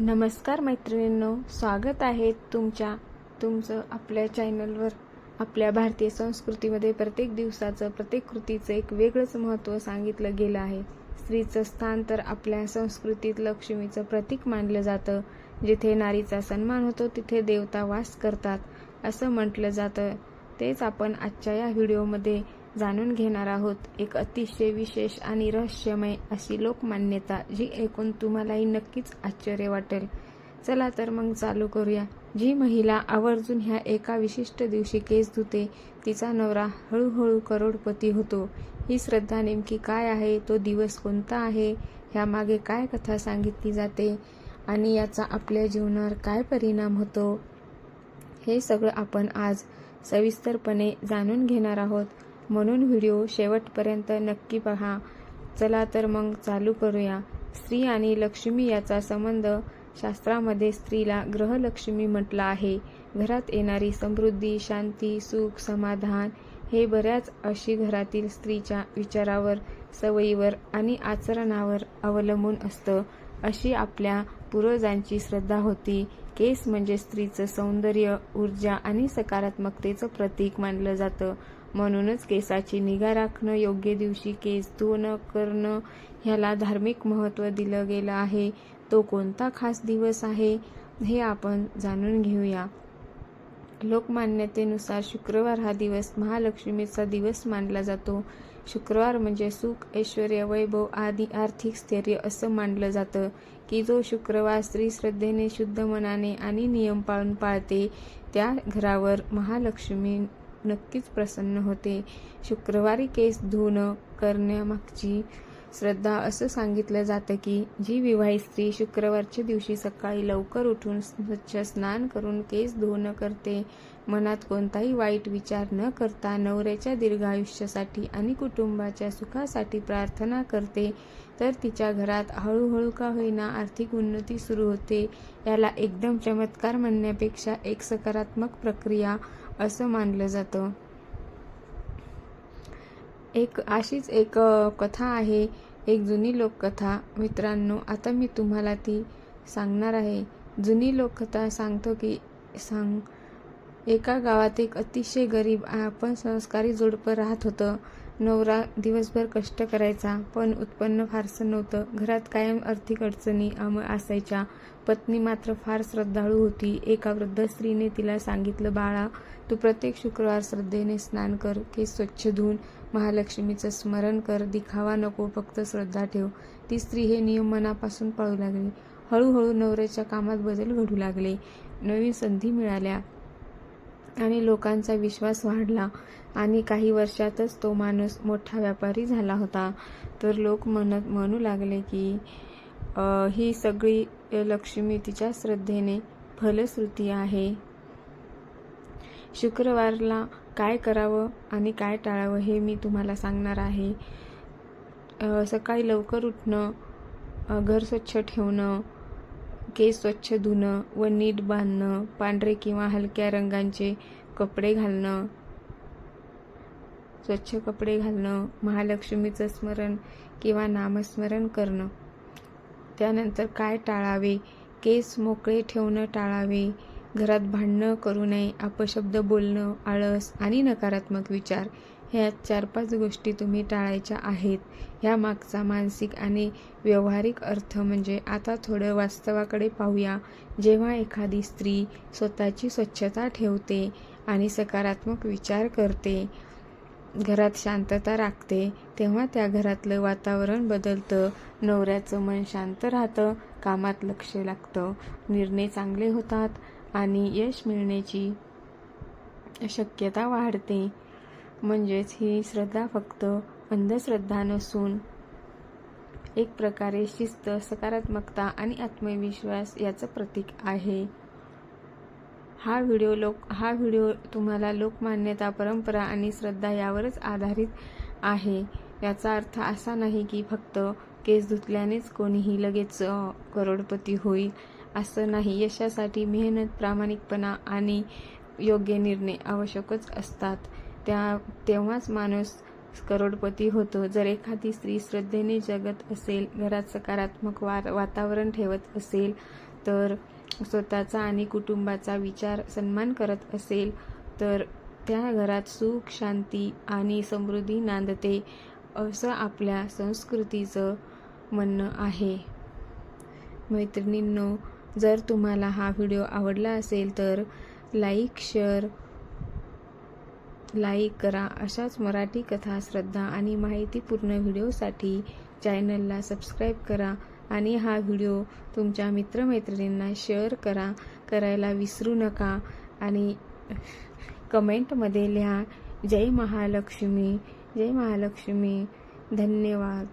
नमस्कार मैत्रिणींनो स्वागत आहे तुमच्या तुमचं आपल्या चॅनलवर. आपल्या भारतीय संस्कृतीमध्ये प्रत्येक दिवसाचं प्रत्येक कृतीचं एक वेगळंच महत्त्व सांगितलं गेलं आहे. स्त्रीचं स्थान तर आपल्या संस्कृतीत लक्ष्मीचं प्रतीक मानलं जातं. जिथे नारीचा सन्मान होतो तिथे देवता वास करतात असं म्हटलं जातं. तेच आपण आजच्या या व्हिडिओमध्ये जाणून घेणार आहोत. एक अतिशय विशेष आणि रहस्यमय अशी लोकमान्यता जी ऐकून तुम्हालाही नक्कीच आश्चर्य वाटेल. चला तर मग चालू करूया. जी महिला आवर्जून ह्या एका विशिष्ट दिवशी केस धुते तिचा नवरा हळूहळू करोडपती होतो. ही श्रद्धा नेमकी काय आहे? तो दिवस कोणता आहे? ह्यामागे काय कथा सांगितली जाते? आणि याचा आपल्या जीवनावर काय परिणाम होतो? हे सगळं आपण आज सविस्तरपणे जाणून घेणार आहोत. म्हणून व्हिडिओ शेवटपर्यंत नक्की पहा. चला तर मग चालू करूया. स्त्री आणि लक्ष्मी याचा संबंध शास्त्रामध्ये स्त्रीला ग्रहलक्ष्मी म्हटलं आहे. घरात येणारी समृद्धी शांती सुख समाधान हे बऱ्याच अशी घरातील स्त्रीच्या विचारावर सवयीवर आणि आचरणावर अवलंबून असतं. अशी आपल्या पूर्वजांची श्रद्धा होती. केस म्हणजे स्त्रीचं सौंदर्य ऊर्जा आणि सकारात्मकतेचं प्रतीक मानलं जातं. म्हणूनच केसाची निगा राखणं योग्य दिवशी केस धुणं करणं ह्याला धार्मिक महत्त्व दिलं गेलं आहे. तो कोणता खास दिवस आहे हे आपण जाणून घेऊया. लोकमान्यतेनुसार शुक्रवार हा दिवस महालक्ष्मीचा दिवस मानला जातो. शुक्रवार म्हणजे सुख ऐश्वर वैभव आदी आर्थिक स्थैर्य असं मानलं जातं की जो शुक्रवार स्त्री श्रद्धेने शुद्ध मनाने आणि नियम पाळून पाळते त्या घरावर महालक्ष्मी नक्कीच प्रसन्न होते. शुक्रवारी केस धुणं करण्यामागची श्रद्धा असं सांगितलं जातं की जी विवाहित स्त्री शुक्रवारच्या दिवशी सकाळी लवकर उठून स्वच्छ स्नान करून केस धुवणं करते. मनात कोणताही वाईट विचार न करता नवऱ्याच्या दीर्घ आयुष्यासाठी आणि कुटुंबाच्या सुखासाठी प्रार्थना करते तर तिच्या घरात हळूहळू का होईना आर्थिक उन्नती सुरू होते. याला एकदम चमत्कार म्हणण्यापेक्षा एक सकारात्मक प्रक्रिया असं मानलं जातं. एक अशीच एक कथा आहे एक जुनी लोककथा. मित्रांनो आता मी तुम्हाला ती सांगणार आहे. जुनी लोककथा सांगतो की सांग एका गावात एक अतिशय गरीब आपण संस्कारी जोडपं राहत होतं. नवरा दिवसभर कष्ट करायचा पण उत्पन्न फारसं नव्हतं. घरात कायम आर्थिक अडचणी असायच्या. पत्नी मात्र फार श्रद्धाळू होती. एका वृद्ध स्त्रीने तिला सांगितलं बाळा तू प्रत्येक शुक्रवार श्रद्धेने स्नान कर केस स्वच्छ धुवून महालक्ष्मीचं स्मरण कर दिखावा नको फक्त श्रद्धा ठेव. ती स्त्री हे नियम मनापासून पाळू लागली. हळूहळू नवऱ्याच्या कामात बदल घडू लागले. नवीन संधी मिळाल्या. आणि लोकांचा विश्वास वाढला आणि काही वर्षातच तो माणूस मोठा व्यापारी झाला होता. तर लोक म्हणत म्हणू लागले की ही सगळी लक्ष्मी तिच्या श्रद्धेने फलश्रुती आहे. शुक्रवारला काय करावं आणि काय टाळावं हे मी तुम्हाला सांगणार आहे. सकाळी लवकर उठणं घर स्वच्छ ठेवणं केस स्वच्छ धुणं व नीट बांधणं पांढरे किंवा हलक्या रंगांचे कपडे घालणं स्वच्छ कपडे घालणं महालक्ष्मीचं स्मरण किंवा नामस्मरण करणं. त्यानंतर काय टाळावे? केस मोकळे ठेवणं टाळावे. घरात भांडणं करू नये अपशब्द बोलणं आळस आणि नकारात्मक विचार. ह्या चार पाच गोष्टी तुम्ही टाळायच्या आहेत. ह्या मागचा मानसिक आणि व्यवहारिक अर्थ म्हणजे आता थोडं वास्तवाकडे पाहूया. जेव्हा एखादी स्त्री स्वतःची स्वच्छता ठेवते आणि सकारात्मक विचार करते घरात शांतता राखते तेव्हा त्या घरातलं वातावरण बदलतं नवऱ्याचं मन शांत राहतं कामात लक्ष लागतं निर्णय चांगले होतात आणि यश मिळण्याची शक्यता वाढते. म्हणजेच ही श्रद्धा फक्त अंधश्रद्धा नसून एक प्रकारे शिस्त सकारात्मकता आणि आत्मविश्वास याचं प्रतीक आहे. हा व्हिडिओ लोक हा व्हिडिओ तुम्हाला लोकमान्यता परंपरा आणि श्रद्धा यावरच आधारित आहे. याचा अर्थ असा नाही की फक्त केस धुतल्यानेच कोणीही लगेच करोडपती होईल असं नाही. यशासाठी मेहनत प्रामाणिकपणा आणि योग्य निर्णय आवश्यकच असतात. त्या तेव्हाच माणूस करोडपती होतो. जर एखादी स्त्री श्रद्धेने जगत असेल घरात सकारात्मक वा वातावरण ठेवत असेल तर स्वतःचा आणि कुटुंबाचा विचार सन्मान करत असेल तर त्या घरात सुख शांती आणि समृद्धी नांदते असं आपल्या संस्कृतीचं म्हणणं आहे. मैत्रिणींनो जर तुम्हाला हा व्हिडिओ आवडला असेल तर लाईक शेअर लाईक करा. अशाच मराठी कथा श्रद्धा आणि माहितीपूर्ण व्हिडिओसाठी चॅनलला सबस्क्राईब करा आणि हा व्हिडिओ तुमच्या मित्रमैत्रिणींना शेअर करा. करायला विसरू नका आणि कमेंटमध्ये लिहा जय महालक्ष्मी जय महालक्ष्मी धन्यवाद.